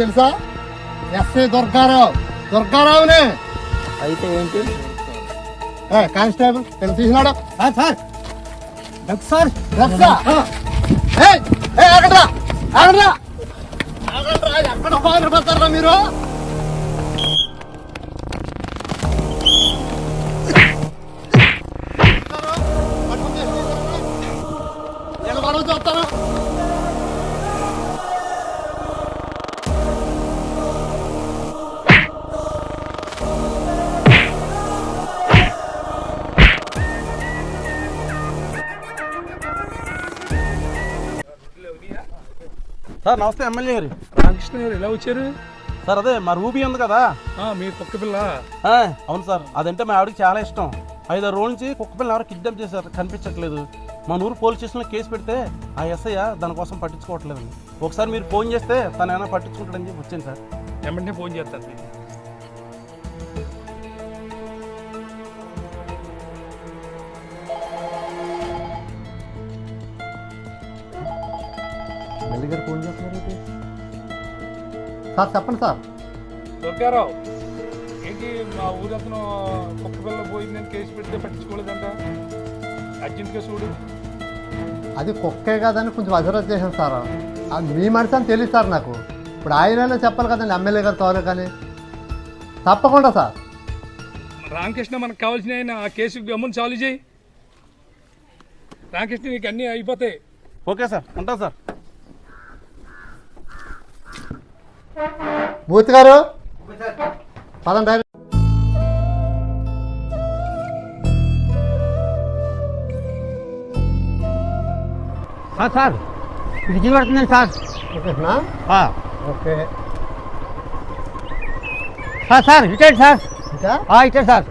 తెలుసా? ఎస్ఐ దుర్గారావు. దుర్గారావునే. అయితే ఏంటి? కానిస్టేబుల్ తెలిసి తీసినాడు. Sir sir. రక్షా ఏయ్, ఏయ్, ఆగండ్రా. ఆగండ్రా. ఆగండ్రా ఎక్కడ బాధపడతారా మీరు? సార్ నమస్తే ఎమ్మెల్యే గారు. రామకృష్ణ గారు ఎలా వచ్చారు? సార్ అదే మా రూబీ ఉంది కదా. ఆ, మీ కుక్క పిల్ల. ఆ, అవును సార్ అదంటే మా ఆవిడకి చాలా ఇష్టం. ఐదారు రోజుల నుంచి కుక్క పిల్లలు ఎవరో కిడ్నాప్ చేశారు కనిపించట్లేదు. మన ఊరు పోలీస్ స్టేషన్లో కేసు పెడితే ఆ ఎస్ఐ దానికోసం పట్టించుకోవట్లేదండి. ఒకసారి మీరు ఫోన్ చేస్తే తను ఏమైనా పట్టించుకుంటాడని చెప్పి వచ్చాను సార్. వెంటనే ఫోన్ చేస్తారు. మీకు. ఎమ్మెల్యే గారు ఫోన్ సార్ చెప్పండి సార్. దుర్గారావు ఏంటి మా ఊరతను కుక్క పిల్ల పోయిందని కేసు పెడితే పట్టించుకోలేదంట? అర్జెంట్గా చూడు. అది కుక్కే కాదని కొంచెం అజరత్ చేశాను సార్. అది మీ మనిషి అని తెలియదు సార్ నాకు. ఇప్పుడు ఆయననే చెప్పాలి కదండి ఎమ్మెల్యే గారు తోలే కానీ. తప్పకుండా సార్. రామకృష్ణ మనకు కావాల్సిన ఆయన ఆ కేసు గమ్మును సాల్వ్ చేయి. రామకృష్ణ నీకు అన్నీ అయిపోతాయి. ఓకే సార్ ఉంటా సార్. మూర్తి గారు? పదండి సార్ సార్ విజయం పడుతుందండి సార్. ఓకేనా? ఓకే. సార్ సార్ ఇటండి సార్. ఇటండి సార్.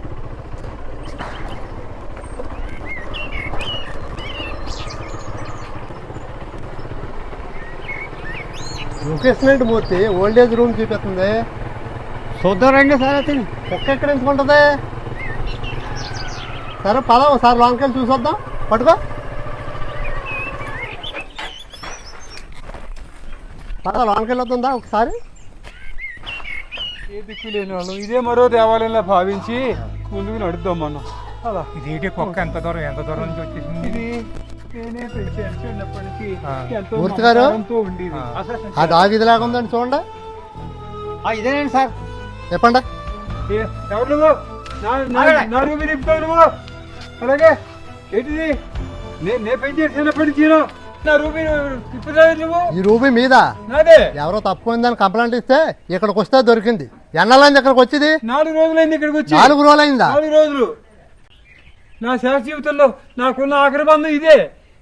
ఏంటి మూర్తి. ఓల్డ్ ఏజ్ రూమ్ చూపిస్తుంది. చూద్దాం రండి సార్ అయితే కుక్క ఎక్కడ ఎంచుకుంటుంది? సరే పద ఒకసారి లోనికి వెళ్ళి చూసొద్దాం. పట్టుకో. పద లోనికి వెళ్ళొద్దా ఒకసారి? ఏ దిక్కు లేని వాళ్ళం. ఇదే మరో దేవాలయంలో భావించి ముందుకు నడుద్దాం మనం. అలా ఇదేంటి కుక్క? ఎంత దూరం? ఎంత దూరం నుంచి వచ్చేసింది? ఇది మూర్తి గారు? ఉండేది. ఆ. డాగ్ ఇది లాగా ఉందండి చూడండి? ఆ, ఇదేనండి సార్. చెప్పండి? అలాగే ఏంటిది? నేను తిప్పుతావు నువ్వు? ఈ రూబీ మీద? నాదే. ఎవరో తప్పుకుందని కంప్లైంట్ ఇస్తే ఇక్కడికి వస్తే దొరికింది. ఎన్నాళ్ళైంది ఇక్కడికి వచ్చింది? నాలుగు రోజులైంది ఇక్కడికి వచ్చి. నాలుగు రోజులైందా? నాలుగు రోజులు. నా శాస్త్ర జీవితంలో నాకున్న ఆఖరి బంధం ఇదే.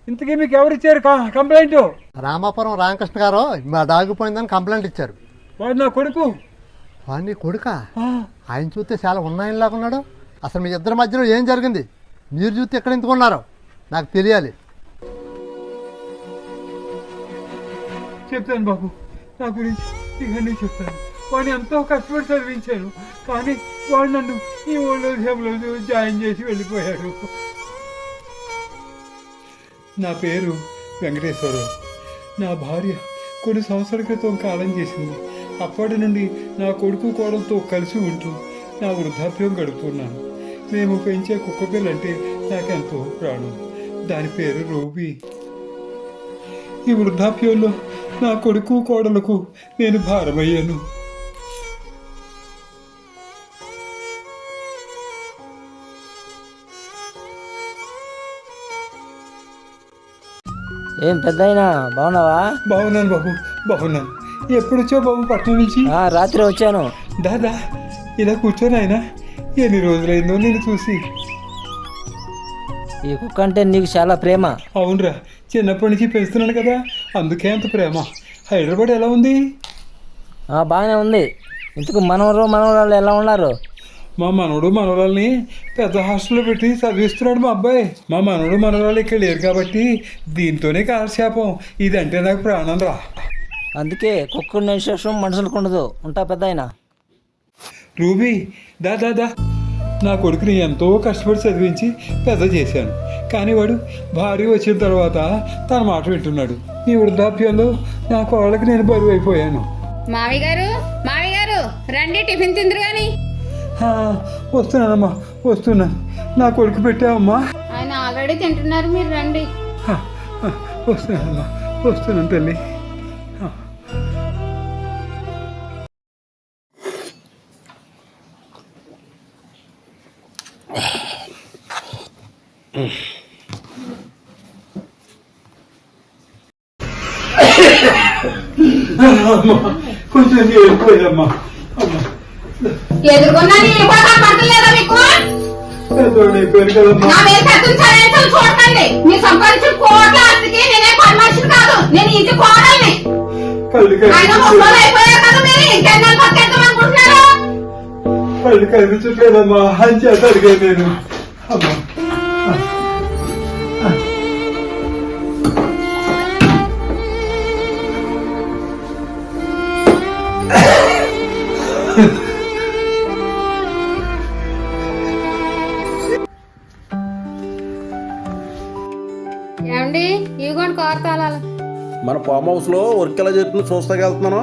ఇంతకీ మీకు ఎవరు ఇచ్చారు కంప్లైంట్? రామాపురం రామకృష్ణ గారు మా డాగ్ పోయిందని కంప్లైంట్ ఇచ్చారు. వాడు నా కొడుకు. వాడిని కొడుక? ఆయన చూస్తే చాలా ఉన్నాయనిలాగా ఉన్నాడు అసలు మీ ఇద్దరి మధ్యలో ఏం జరిగింది? మీరు చూస్తే ఎక్కడ ఎందుకున్నారో నాకు తెలియాలి. చెప్తాను బాబు. నా గురించి ఇవన్నీ చెప్తాను. వాడిని ఎంతో కష్టపడి చదివించాను. కానీ వాడు నన్ను ఈ ఓల్డ్ జాయిన్ చేసి వెళ్ళిపోయాడు. నా పేరు వెంకటేశ్వరరావు. నా భార్య కొన్ని సంవత్సరాల క్రితం కాలం చేసింది. అప్పటి నుండి నా కొడుకు కోడలతో కలిసి ఉంటూ నా వృద్ధాప్యం గడుపుతున్నాను. మేము పెంచే కుక్క పిల్లంటే నాకెంతో ప్రాణం. దాని పేరు రూబీ. ఈ వృద్ధాప్యంలో నా కొడుకు కోడలకు నేను భారమయ్యాను. ఏం పెద్ద అయినా బాగున్నావా? బాగున్నాను బాబు బాగున్నాను. ఎప్పుడు వచ్చావు బాబు పట్టణం నుంచి? ఆ, రాత్రి వచ్చాను. దాదా ఇలా కూర్చొని ఆయన. ఎన్ని రోజులైందో నేను చూసి. ఈ కుక్క అంటే నీకు చాలా ప్రేమ. అవునరా చిన్నప్పటి నుంచి పెంచుతున్నాను కదా అందుకే అంత ప్రేమ. హైదరాబాద్ ఎలా ఉంది? ఆ, బాగానే ఉంది. ఇంతకు మనవరు మనవరాలు ఎలా ఉన్నారు? మా మనవడు మనవరాల్ని పెద్ద హాస్టల్లో పెట్టి చదివిస్తున్నాడు మా అబ్బాయి. మా మనవడు మనవరాలు ఇక్కడ లేరు కాబట్టి దీంతోనే కాలక్షేపం. ఇదంటే నాకు ప్రాణం రా. అందుకే కుక్క నిశ్వాసం మనుషులకు ఉండదు. ఉంటా పెద్ద అయినా రూబీ దా దా దా. నా కొడుకుని ఎంతో కష్టపడి చదివించి పెద్ద చేశాను. కానీ వాడు భార్య వచ్చిన తర్వాత తన మాట వింటున్నాడు. నీ వృద్ధాప్యంలో నా కోళ్ళకి నేను బరువు అయిపోయాను మావి గారు మావి గారు రండి టిఫిన్ తిందురు గాని. ఆ, వస్తున్నానమ్మా వస్తున్నాను నా కొడుకు పెట్టావమ్మా. ఆయన ఆల్రెడీ తింటున్నారు మీరు రండి. వస్తున్నానమ్మా వస్తున్నాను తల్లి. అమ్మా, కొంచెం చేరిపోయామ్మా అమ్మా. ఎదుర్కొన్నా నేను కూడా కనపడలేదా మీకు? నా మీద పెద్దలు చదివించాలి చూడకండి. మీరు సంపాదించిన కోట్ల ఆస్తికి నేనే పని మనిషిని కాదు. నేను ఇంటి కోడల్ని. కళ్ళు ఆయన కనిపించు ముసలు అయిపోయారు కదా మీరు. ఇంకెన్నాళ్ళు బతికేద్దాం అనుకుంటున్నారు? కళ్ళు కనిపించట్లేదమ్మా అని చేత అడిగాను నేను. అమ్మా. మన ఫామ్ హౌస్లో వర్క్ ఎలా జరుగుతుందో చూస్తాకి వెళ్తున్నాను.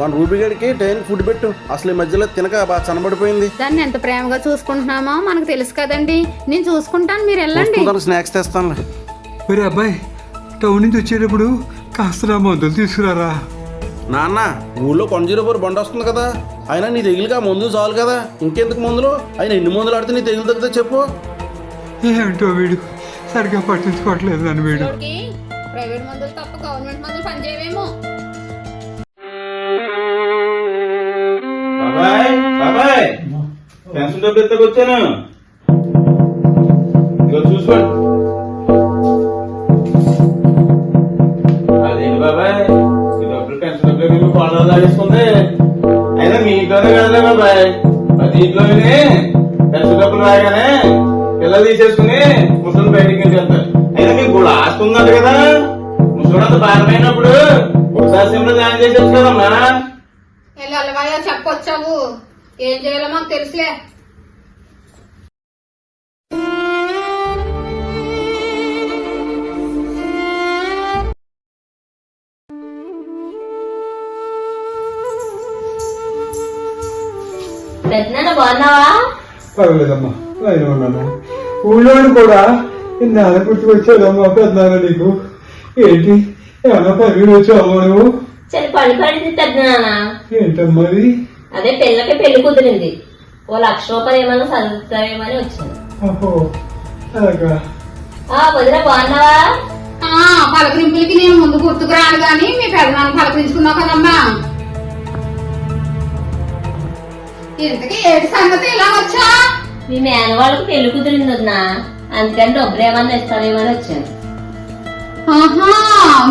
మన రూబీగడికి టైం ఫుడ్ పెట్టు. అసలు ఈ మధ్యలో తినక బాగా చనబడిపోయింది. దాన్ని ఎంత ప్రేమగా చూసుకుంటున్నామో మనకు తెలుసు కదండి. నేను చూసుకుంటాను మీరు వెళ్ళండి. స్నాక్స్ తెస్తానులే. ఒరే అబ్బాయి టౌన్ నుంచి వచ్చేటప్పుడు కాస్త నా మందులు తీసుకురారా? నాన్న ఊళ్ళో ఫోర్ బండి వస్తుంది కదా. అయినా నీ తెగిలిగా మందు చాలు కదా. ఇంకెందుకు మందులు? అయినా ఎన్ని మందులు ఆడితే నీ తెగులు తగ్గితే చెప్పు. ఏంటో వీడు? సరిగ్గా పట్టించుకోవట్లేదు నన్ను వీడు. ప్రైవేట్ మందులు తప్ప గవర్నమెంట్ మందులు పనిచేయవేమో. బాబాయ్ బాబాయ్. పెన్షన్ ఎత్తకొచ్చాను ఇదిగో చూసుకోండి అదేంటి బాబాయ్? ఈ డబ్బులు పెన్షన్ డబ్బులు మీకు కోడలు అయినా మీ ఇంట్లోనే కదలే బాబాయ్. ప్రతి ఇంట్లోనే పెన్షన్ డబ్బులు రాగానే పిల్లలు తీసేసుకుని ముసలి బయటికి వెళ్తారు? అయినా మీకు కూడా ఆస్తి ఉందంట కదా. ముసలి అంత భారమైనప్పుడు ఒకసారి సిమ్లో జాయిన్ చేసేచ్చు కదమ్మా. చెప్పొచ్చావు. ఏం చేయాలో మాకు తెలుసులే. పెద్దనాన్న బాగున్నావా? పర్వాలేదమ్మా. లైన్ ఉన్నాను. ఊళ్ళోని కూడా ఇన్నాళ్ళ గుర్తుకొచ్చాదమ్మా పెద్దనాన్న నీకు? ఏంటి? ఏమన్నా పని వచ్చావమ్మా నువ్వు? సరే పని పడింది పెద్దనాన్న. ఏంటమ్మా ఇది అదే పిల్లకి పెళ్ళి కుదిరింది. ఓ లక్ష రూపాయలు ఏమైనా చదువుతావేమని వచ్చింది. ఓహో అలాగా. ఆ వదిన బాగున్నావా? ఆ పలకరింపులకి నేను ముందు గుర్తుకు రాను గాని మీ పెదనాన్న పలకరించుకున్నావు కదమ్మా. ఇంతకీ ఏడు సంగతి? ఇలా వచ్చా? మీ మేనవాళ్ళకి పెళ్ళి కుదిరింది వదినా. అందుకని డబ్బులు ఏమన్నా ఇస్తావేమని వచ్చాను. ఆహా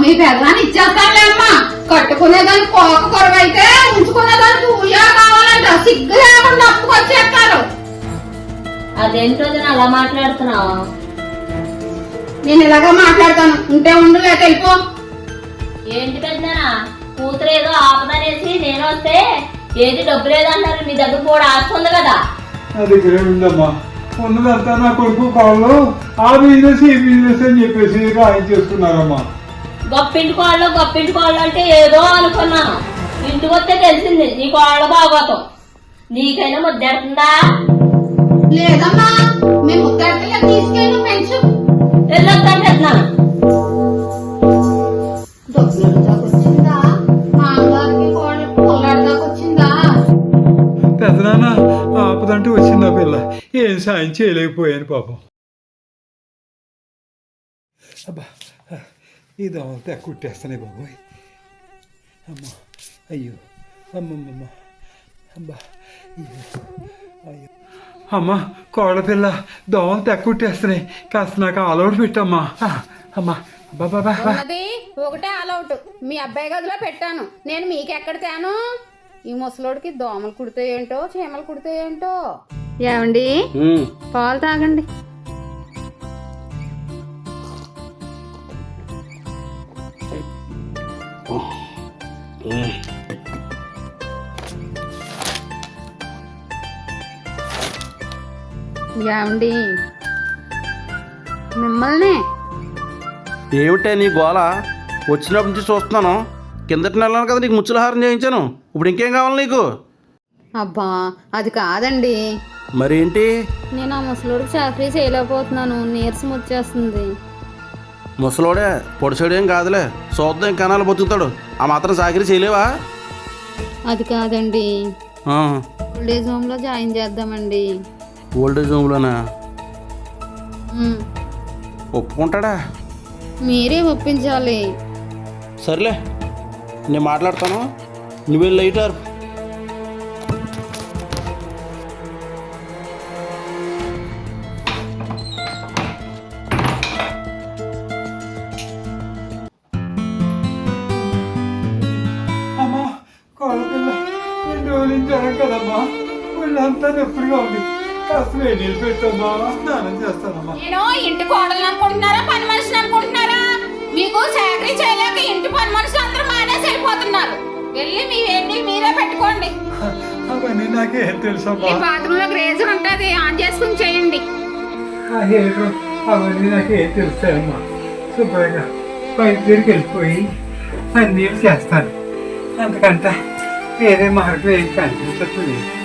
మీ పెదనాన్న ఇచ్చేస్తానులే అమ్మా కట్టుకునేదానికి కోక కొరవైతే ఉంచుకునేదానికి ఊయా కావాలంట. సిగ్గు లేకుండా అప్పుకొచ్చేస్తారు అదేంటో వదిన అలా మాట్లాడుతున్నావు? నేను ఇలాగా మాట్లాడతాను. ఉంటే ఉండు లేక వెళ్ళిపో. ఏంటి పెద్దనాన్న కూతురు ఏదో ఆపదనేసి నేను వస్తే ఏది డబ్బు లేదంటారు మీ దగ్గర కూడా ఆస్తి ఉంది కదా. నా దగ్గరే ఉందమ్మా. ఉన్నదంతా నా కొడుకు కాళ్ళు ఆ బిజినెస్ ఈ బిజినెస్ అని చెప్పేసి రాయి చేసుకున్నారమ్మా. గొప్పింటి కోళ్ళు గొప్పింటి కోళ్ళు అంటే ఏదో అనుకున్నాను ఇంటికి వస్తే తెలిసింది నీ కోళ్ళ బాగోతాం. నీకైనా ముద్దెడుతుందా? లేదమ్మా మేము ముత్తడికి తీసుకెళ్ళి పెంచు. వెళ్ళొద్దాం పెద్దనాన్న అంటూ వచ్చింది ఆ పిల్ల? ఏం సాయం చేయలేకపోయాను పాపం. అబ్బా ఈ దోమలు తెగ కుట్టేస్తున్నాయి బాబోయ్. అమ్మా అయ్యో అమ్మమ్మమ్మ. అబ్బా అయ్యో. అమ్మా కోడపిల్ల దోమలు తెగ కుట్టేస్తున్నాయి. కాస్త నాకు అలవాటు పెట్టమ్మా. అమ్మా బాబా ఒకటే ఆలౌట్ మీ అబ్బాయి గదిలో పెట్టాను. నేను మీకెక్కడ తాను? ఈ ముసలోడికి దోమలు కుడితే ఏంటో చీమలు కుడితే ఏంటో. ఏమండి? పాలు తాగండి. ఏమండి? మిమ్మల్ని? ఏమిటే నీ గోల? వచ్చినప్పటి నుంచి చూస్తున్నాను. కిందటి నెలలో కదా నీకు ముచ్చులహారం చేయించాను. ఇప్పుడు ఇంకేం కావాలి నీకు? అబ్బా అది కాదండి. మరి ఏంటి నేను ఆ ముసలోడికి చాకరీ చేయలేకపోతున్నాను. నీరసం వచ్చేస్తుంది. ముసలోడే పొడిసాడేం కాదులే. చూద్దాం కనాలు బతుకుతాడు. ఆ మాత్రం సాకిరి చేయలేవా? అది కాదండి. ఆ, ఓల్డ్ ఏజ్ హోమ్లో జాయిన్ చేద్దామండి. ఓల్డేజ్ హోమ్లోనా ఉమ్, ఒప్పుకుంటాడా? మీరే ఒప్పించాలి. సర్లే నేను మాట్లాడతాను. నువ్వు లైటర్ ఉంది. కాస్త వేడి పెట్టమ్మా. స్నానం చేస్తానమ్మా. నేను ఇంటి కోడలు అనుకుంటున్నారా? పని అనుకుంటున్నారా? మీకు చాకరీ చేయలేక ఇంటి పని మనుషులు అందరూ మానేసి వెళ్ళిపోతున్నారు. వెళ్ళి మీ మీరే పెట్టుకోండి. అవన్నీ నాకేం ఈ తెలుసమ్మా లో గ్రేజర్ ఉంటది ఆన్ చేసుకుని చేయండి. అవన్నీ నాకేం తెలుస్తాయమ్మా శుభ్రంగా దగ్గరికి వెళ్ళిపోయి అన్నీ చేస్తాను. అంతకంట వేరే మార్గం ఏం కనిపించట్లేదు.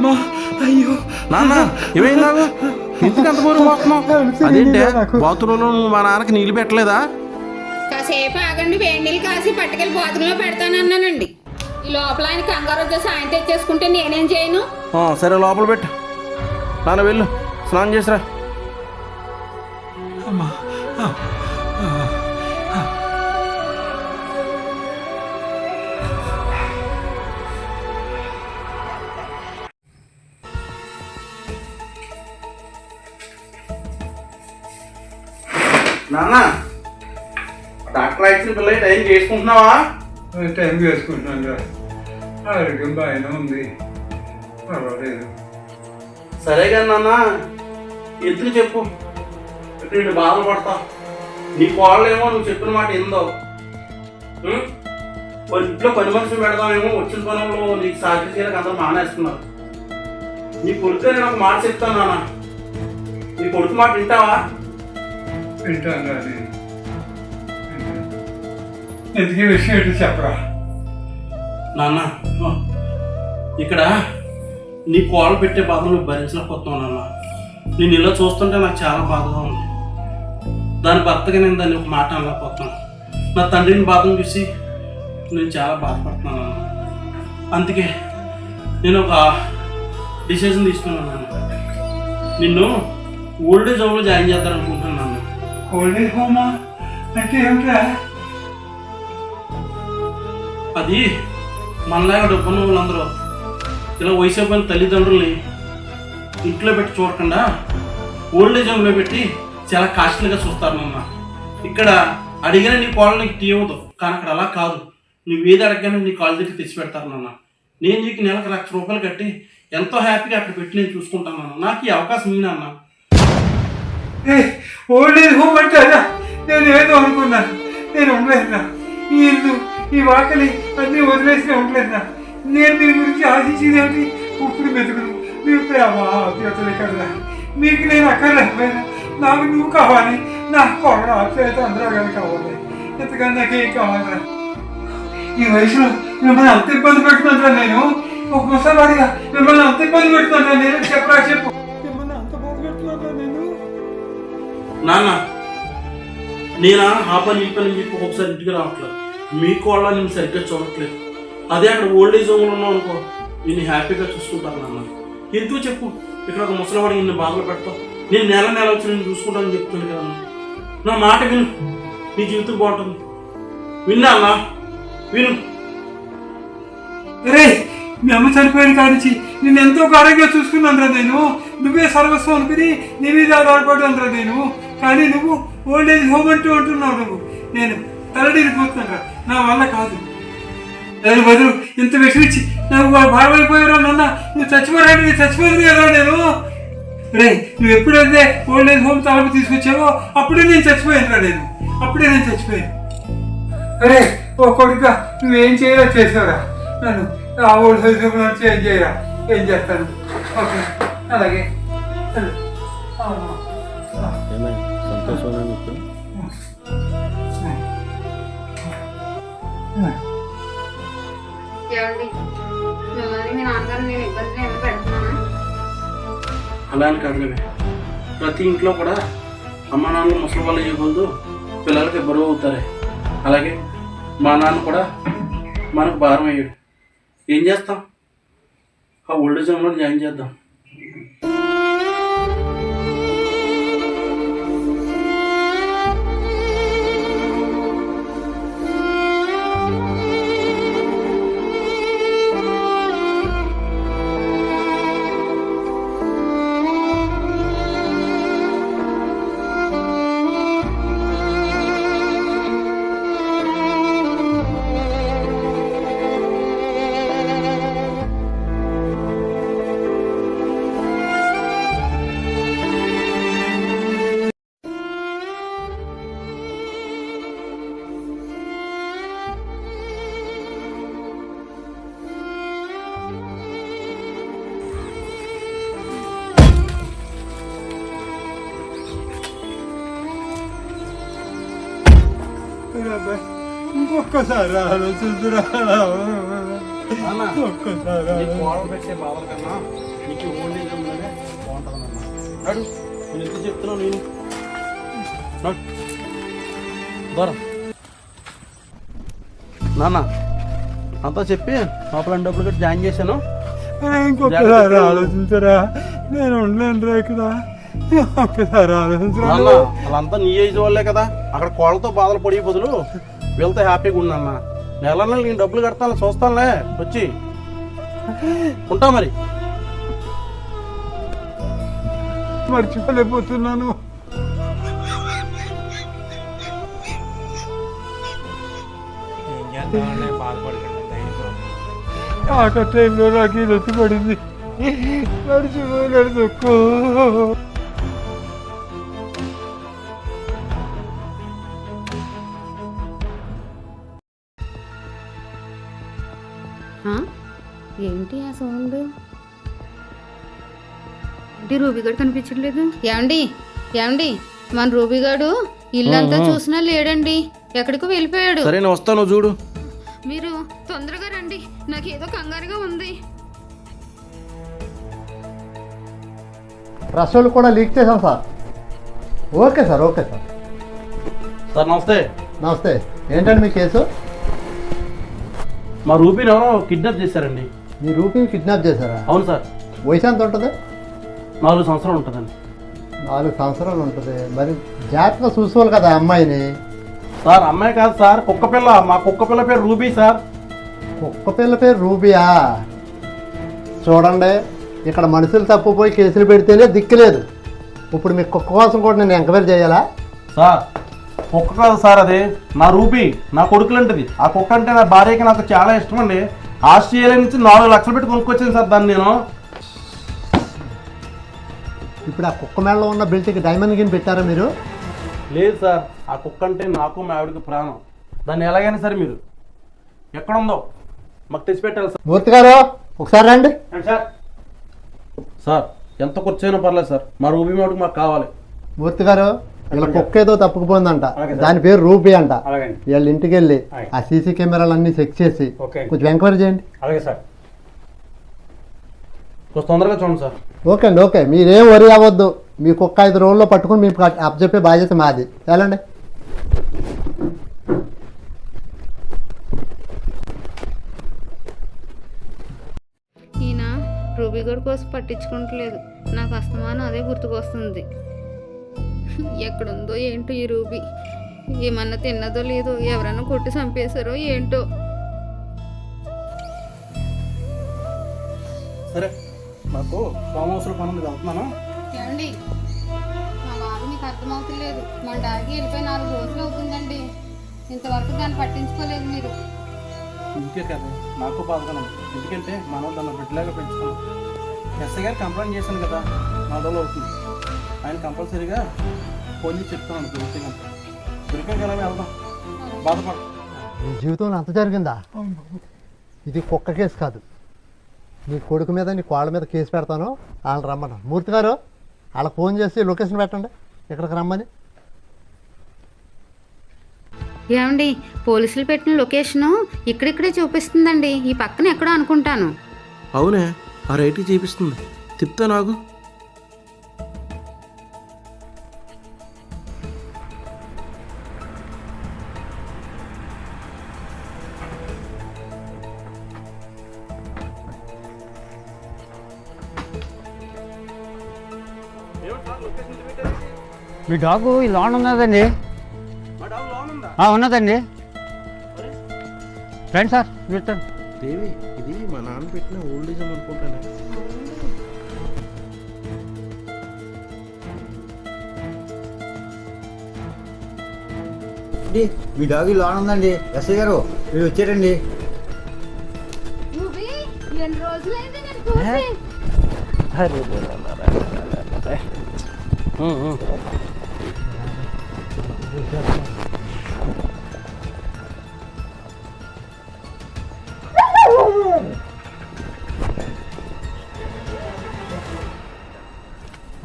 అమ్మా అయ్యో. నాన్న ఏమేం కాదు ఎందుకు అంత బోరు మోస్తున్నావు అదేంటే? బాత్రూంలో నువ్వు మా నాన్నకి నీళ్ళు పెట్టలేదా? కాసేపు ఆగండి వేడి నీళ్ళు కాసి పట్టుకెళ్ళి బాత్రూమ్లో పెడతానన్నానండి ఈ లోపల ఆయన కంగారు వచ్చే సాయం తెచ్చేసుకుంటే నేనేం చేయను? ఆ, సరే లోపల పెట్టు. నాన్న వెళ్ళు. స్నానం చేసిరా. అమ్మా నాన్న డాక్టర్ ఇచ్చిన పిల్ల టైం చేసుకుంటున్నావా టైం వేసుకుంటున్నాను రా. ఆరోగ్యం బాగానే ఉంది. పర్వాలేదు. సరే కానీ నాన్న ఎందుకు చెప్పు? నేను బాధలు పడతా. నీ కోళ్ళేమో నువ్వు చెప్పిన మాట ఏందో ఇంట్లో పని మనుషులు పెడదామేమో వచ్చిన పనుల్లో నీకు సాధ్యం చేయడానికి అందరూ మానేస్తున్నారు. నీ కొడుకు నేను ఒక మాట చెప్తాను నాన్న. నీ కొడుకు మాట వింటావా? వింటాను రా ఎందుకే విషయం ఏంటో చెప్పరా? నాన్న ఇక్కడ నీ కోళ్ళు పెట్టే బాధ నువ్వు భరించలేకపోతున్నావు నాన్న. నేను ఇలా చూస్తుంటే నాకు చాలా బాధగా ఉంది. దాని భర్తగా నేను దాన్ని ఒక మాట అనలేకపోతున్నాను. నా తండ్రిని బాధను చూసి నేను చాలా బాధపడుతున్నాను నాన్న. అందుకే నేను ఒక డిసిజన్ తీసుకున్నాను నాన్న. నిన్ను ఓల్డేజ్ హోమ్లో జాయిన్ చేద్దాం అనుకుంటున్నాను నాన్న ఓల్డ్ అంటే ఏమిట్రా? అది మనలాగా డబ్బున్న వాళ్ళందరూ ఇలా వయసు అయిపోయిన తల్లిదండ్రుల్ని ఇంట్లో పెట్టి చూడకుండా ఓల్డ్ ఏజ్ హోమ్లో పెట్టి చాలా కాస్ట్లీగా చూస్తారు మమ్మ ఇక్కడ అడిగిన నీ కాళ్ళు నీకు అవ్వదు కానీ అక్కడ అలా కాదు. నువ్వేది ఏది అడగగానే నీ కాళ్ళ దగ్గర తెచ్చి పెడతారు నాన్న నేను నీకు నెలకు లక్ష రూపాయలు కట్టి ఎంతో హ్యాపీగా అక్కడ పెట్టి నేను చూసుకుంటాను నాన్న నాకు ఈ అవకాశం ఉంది నాన్న. ఓల్డ్ ఏజ్ హోమ్ అంటే అదా? నేను ఏదో అనుకున్నాను నేను ఉండలేదురా ఈ ఇల్లు ఈ వాకలి అన్నీ వదిలేసి ఉండలేదురా నేను దీని గురించి ఆశించింది ఏమిటి? ఇప్పుడు మెతుకును మీ ప్రేమ అభ్యర్థులే కదా మీకు నేను అక్కర్లేకపోయినా. నాకు నువ్వు కావాలి. నాకు కోడలు ఆప్యాయత అందరూ కానీ కావాలి. ఎంతకన్నా నాకేం కావాలరా ఈ వయసులో మిమ్మల్ని అంత ఇబ్బంది పెడుతున్నాను నేను. ఒక ముసలాడిగా మిమ్మల్ని అంత ఇబ్బంది పెడుతుంటా నేను. చెప్పరా చెప్పు. మిమ్మల్ని అంత బాధ పెడుతుంటా నేను. నాన్న నేనా? ఆ పని ఈ పని చెప్పి ఒకసారి ఇంటికి రావట్లేదు. మీ కోళ్ళ నేను సరిగ్గా చూడట్లేదు. అదే అక్కడ ఓల్డ్ ఏజ్ హోమ్లో ఉన్నావు అనుకో నేను హ్యాపీగా చూసుకుంటాను నాన్న. ఎందుకు చెప్పు? ఇక్కడ ఒక ముసలివాడికి నిన్ను బాధలు పెడతావు. నేను నెల నెల వచ్చి నేను చూసుకుంటానని చెప్తుంది కదా నా మాట విను. నీ జీవితం బాగుంటుంది. విన్నా అన్నా? విను. రే మీ అమ్మ చనిపోయిన కాడి నేను ఎంతో గాఢంగా చూసుకున్నాను రా నేను. నువ్వే సర్వస్వం అనుకుని నీ మీద ఆధారపడి రా నేను. కానీ నువ్వు ఓల్డ్ ఏజ్ హోమ్ అంటూ అంటున్నావు నువ్వు. నేను తలడిరిపోతున్నాను నా వల్ల కాదు. దాని బదులు ఇంత విషమిచ్చి నాకు భారమైపోయారో నాన్న? నువ్వు చచ్చిపోరాడు నేను చచ్చిపోతుంది కదా నేను. రే నువ్వు ఎప్పుడైతే ఓల్డ్ ఏజ్ హోమ్ తలపు తీసుకొచ్చావో అప్పుడే నేను చచ్చిపోయాను రా నేను. అప్పుడే నేను చచ్చిపోయాను. అరే ఓ కొడుక నువ్వేం చేయాలో చేసావురా? నన్ను ఆ ఓల్డ్ ఏజ్ హోమ్ నుంచి ఏం చేయరా? ఏం చేస్తాను? ఓకే అలాగే. Amen. మీకు అలా అని కాదులే. ప్రతి ఇంట్లో కూడా అమ్మ నాన్నలు ముసలి వాళ్ళు చేయకూడదు పిల్లలకి బరువు అవుతారే. అలాగే మా నాన్న కూడా మనకు భారం అయ్యాడు. ఏం చేస్తాం? ఆ ఓల్డ్ ఏజ్ హోమ్లో జాయిన్ చేద్దాం. ఒక్కసారి నీ కోడలు పెట్టే బాధల కన్నా నీకు ఓల్డ్ ఏజ్ హోమ్లోనే బాగుంటుందన్న నడు నేను ఎందుకు చెప్తున్నావు నేను? నడు. దూరం. నాన్న అంతా చెప్పి లోపల డబ్బులు కట్టి జాయిన్ చేశాను. ఇంకొకసారి ఆలోచించరా. నేను ఉండలేను రా ఇక్కడ. ఒక్కసారి ఆలోచించరా. వాళ్ళంతా నీ ఏజ్ వాళ్ళే కదా. అక్కడ కోళ్ళతో బాధలు పడి బదులు వీళ్ళతో హ్యాపీగా ఉండన్న నెల నెల నేను డబ్బులు కడతాను చూస్తానులే. వచ్చి. ఉంటా మరి. మర్చిపోలేకపోతున్నాను ఆ టైంలో నాకు ఇది వచ్చి పడింది మర్చిపోలేడు ఏంటి ఆ సౌండ్? ఏంటి రూబీగాడు కనిపించట్లేదు? ఏమండి? ఏమండి? మన రూబీగాడు ఇల్లంతా చూసినా లేడండి. ఎక్కడికో వెళ్ళిపోయాడు. సరే నేను వస్తాను చూడు. మీరు తొందరగా రండి. నాకు ఏదో కంగారుగా ఉంది. రసోలు కూడా లీక్ చేసాం sir. Okay sir okay sir. Sir నమస్తే. నమస్తే. ఏంటండి మీ కేసు? మా రూపీని ఎవరో కిడ్నాప్ చేశారండి. మీ రూపీని కిడ్నాప్ చేశారా? అవును సార్. వయసు ఎంత ఉంటుంది? నాలుగు సంవత్సరాలు ఉంటుందండి. నాలుగు సంవత్సరాలు ఉంటుంది. మరి జాగ్రత్తగా చూసుకోవాలి కదా ఆ అమ్మాయిని? సార్ అమ్మాయి కాదు సార్ కుక్క పిల్ల. మా కుక్క పిల్ల పేరు రూబీ సార్. కుక్క పిల్ల పేరు రూబియా? చూడండి ఇక్కడ మనుషులు తప్పుపోయి కేసులు పెడితేనే దిక్కులేదు ఇప్పుడు మీ కుక్క కోసం కూడా నేను ఎంక్వైరీ చేయాలా? సార్ కుక్క కాదు సార్ అది. నా రూపీ నా కొడుకులంటది. ఆ కుక్క అంటే నా భార్యకి నాకు చాలా ఇష్టం అండి ఆస్ట్రేలియా నుంచి నాలుగు లక్షలు పెట్టి కొనుక్కొచ్చాను సార్ దాన్ని నేను. ఇప్పుడు ఆ కుక్క మేడలో ఉన్న బెల్ట్కి డైమండ్ గిన్ పెట్టారా మీరు? లేదు సార్ ఆ కుక్క అంటే నాకు మా ఆవిడకి ప్రాణం. దాన్ని ఎలాగైనా సరే మీరు ఎక్కడుందో మాకు తెచ్చి పెట్టాలి సార్. మూర్తి గారు ఒకసారి రండి. సార్. సార్ ఎంత ఖర్చు అయినా పర్లేదు సార్. మా రూబీ మాటకు మాకు కావాలి. మూర్తి గారు వీళ్ళ కుక్క ఏదో తప్పుకుపోయిందంట. దాని పేరు రూబీ అంట. అలాగే వీళ్ళ ఇంటికి వెళ్ళి. ఆ సీసీ కెమెరాలన్నీ చెక్ చేసి. కొంచెం ఎంక్వైరీ చేయండి. అలాగే సార్. కొంచెం తొందరగా చూడండి సార్. ఓకే అండి ఓకే. మీరేం వరి అవ్వద్దు. మీ కుక్క ఐదు రోజుల్లో పట్టుకుని మీకు అప్పచెప్పే బాధ్యత మాది. వెళ్ళండి ఈయన రూబీగడ్ కోసం పట్టించుకోవట్లేదు నాకు అస్తమానం అదే గుర్తుకొస్తుంది. ఎక్కడుందో ఏంటో ఈ రూబీ? ఏమన్నా తిన్నదో లేదో ఎవరన్నా కొట్టి చంపేశారో ఏంటో? సరే నాకు ఫామ్ హౌస్లో పని ఉంది వెళ్తున్నాను? ఏమండి? మా బాధ మీకు అర్థమవుతలేదు. మన డాడీ వెళ్ళిపోయి నాలుగు రోజులు అవుతుందండి. ఇంతవరకు దాన్ని పట్టించుకోలేదు మీరు. ఇంకే కదా నాకు బాధగా ఎందుకంటే మనం దాన్ని బిడ్డలాగా పెంచుకున్నాం ఎస్ఐ గారు కంప్లైంట్ చేశాను కదా నాలుగు రోజులు అవుతుంది. ఆయన కంపల్సరీగా ఫోన్ చేసి చెప్తున్నాను దొరికితే కనుక. దొరికాక ఎలా వెళ్దాం. బాధపడ. నీ జీవితంలో అంత జరిగిందా? ఇది కుక్క కేసు కాదు. నీ కొడుకు మీద నీ కోళ్ళ మీద కేసు పెడతాను. వాళ్ళని రమ్మను. మూర్తి గారు వాళ్ళకి ఫోన్ చేసి లొకేషన్ పెట్టండి. ఇక్కడికి రమ్మని. ఏమండి పోలీసులు పెట్టిన లొకేషను ఇక్కడిక్కడే చూపిస్తుందండి. ఈ పక్కన ఎక్కడో అనుకుంటాను. అవునే ఆ రైట్ చేపిస్తుంది. తిప్పుతా నాకు మీ డాగు ఈ లోన్ ఉన్నదండి ఆ, ఉన్నదండి రండి సార్ చూస్తాను దేవి ఇది మా నాన్న పెట్టిన ఓల్డ్ ఏజ్ అనుకుంటానే. మీ డాగు లోన్ ఉందండి. ఎస్ఐ గారు మీరు వచ్చారండి. ఎన్ని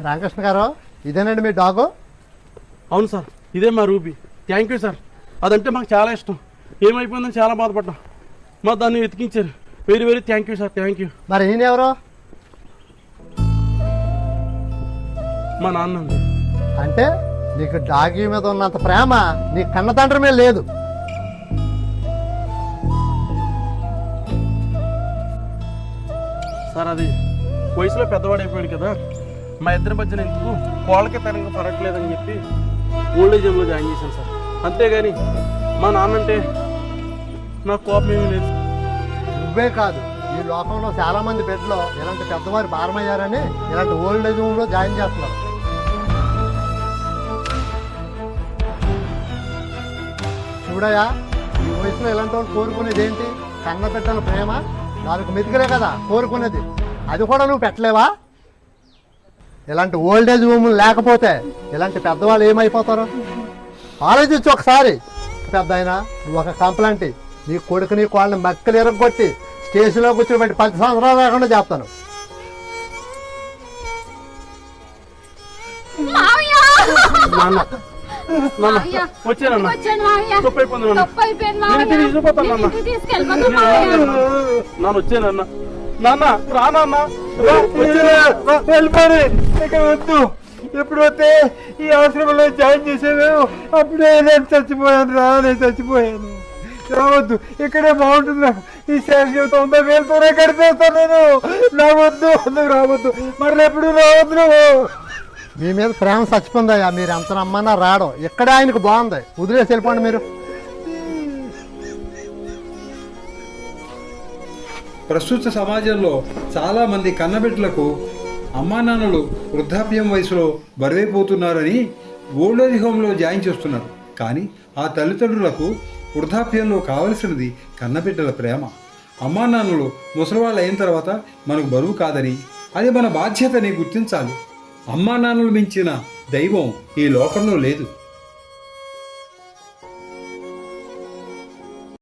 రామకృష్ణ గారు ఇదేనండి మీ డాగు? అవును సార్ ఇదే మా రూబీ. థ్యాంక్ యూ సార్ అదంటే మాకు చాలా ఇష్టం. ఏమైపోయిందని చాలా బాధపడ్డాం. మా దాన్ని వెతికించారు. Very very thank you sir thank you మరి ఈయన ఎవరు మా నాన్న అండి అంటే నీకు డాగి మీద ఉన్నంత ప్రేమ నీ కన్న తండ్రి మీద లేదు. సార్ అది వయసులో పెద్దవాడు అయిపోయాడు కదా. మా ఇద్దరి మధ్యన ఎందుకు? కోళ్ళకే తనగా పడట్లేదని చెప్పి ఓల్డేజ్ హోమ్లో జాయిన్ చేశాను సార్. అంతేగాని మా నాన్న అంటే నాకు కోపం ఏమీ లేదు. నువ్వే కాదు. ఈ లోకంలో చాలా మంది బిడ్డలు ఇలాంటి పెద్దవారు భారమయ్యారని ఇలాంటి ఓల్డ్ ఏజ్ హోమ్లో జాయిన్ చేస్తున్నారు. చూడయా ఈ వయసులో ఇలాంటి వాళ్ళు కోరుకునేది ఏంటి? కన్న బిడ్డల ప్రేమ? నాలుగు మెతుకులే కదా కోరుకునేది. అది కూడా నువ్వు పెట్టలేవా? ఇలాంటి ఓల్డ్ ఏజ్ హోమ్ లేకపోతే ఇలాంటి పెద్దవాళ్ళు ఏమైపోతారు? ఆలోచించు ఒకసారి. పెద్ద అయినా నువ్వు ఒక కంప్లైంట్ నీ కొడుకుని కోళ్ళని మక్కలు ఎరగొట్టి స్టేషన్లో కూర్చోబెట్టి పది సంవత్సరాలు లేకుండా చేస్తాను. నాన్న నాన్న వచ్చానన్న. తప్పు అయిపోయింది నాన్న నేను ఇంటికి తీసుకుపోతాను నాన్న నాన్న వచ్చానన్న నాన్న రా నాన్న రా, వచ్చానా? రా, వెళ్ళిపోయి ఇక్కడ వద్దు. ఎప్పుడు వస్తే ఈ ఆశ్రమంలో జాయిన్ చేసాను అప్పుడే నేను చచ్చిపోయాను రా నేను చచ్చిపోయాను. రావద్దు ఇక్కడే బాగుంటుంది. నాకు ఈ శేష జీవితం ఉందా వీళ్ళతోనే గడిపేస్తాను నేను. రావద్దు అందుకు రావద్దు. మరి ఎప్పుడు రావద్దు నువ్వు? మీ మీద ప్రేమ చచ్చిపోయిందయ్యా. మీరు ఎంత నమ్మన్నా రావడం ఇక్కడే ఆయనకు బాగుంది. వదిలేసి వెళ్ళిపోండి మీరు. ప్రస్తుత సమాజంలో చాలామంది కన్నబిడ్డలకు అమ్మా నాన్నలు వృద్ధాప్యం వయసులో బరువైపోతున్నారని ఓల్డేజ్ హోమ్లో జాయిన్ చేస్తున్నారు. కానీ ఆ తల్లిదండ్రులకు వృద్ధాప్యంలో కావలసినది కన్నబిడ్డల ప్రేమ. అమ్మా నాన్నలు ముసలివాళ్ళు అయిన తర్వాత మనకు బరువు కాదని అది మన బాధ్యతని గుర్తించాలి. అమ్మా నాన్నలు మించిన దైవం ఈ లోకంలో లేదు.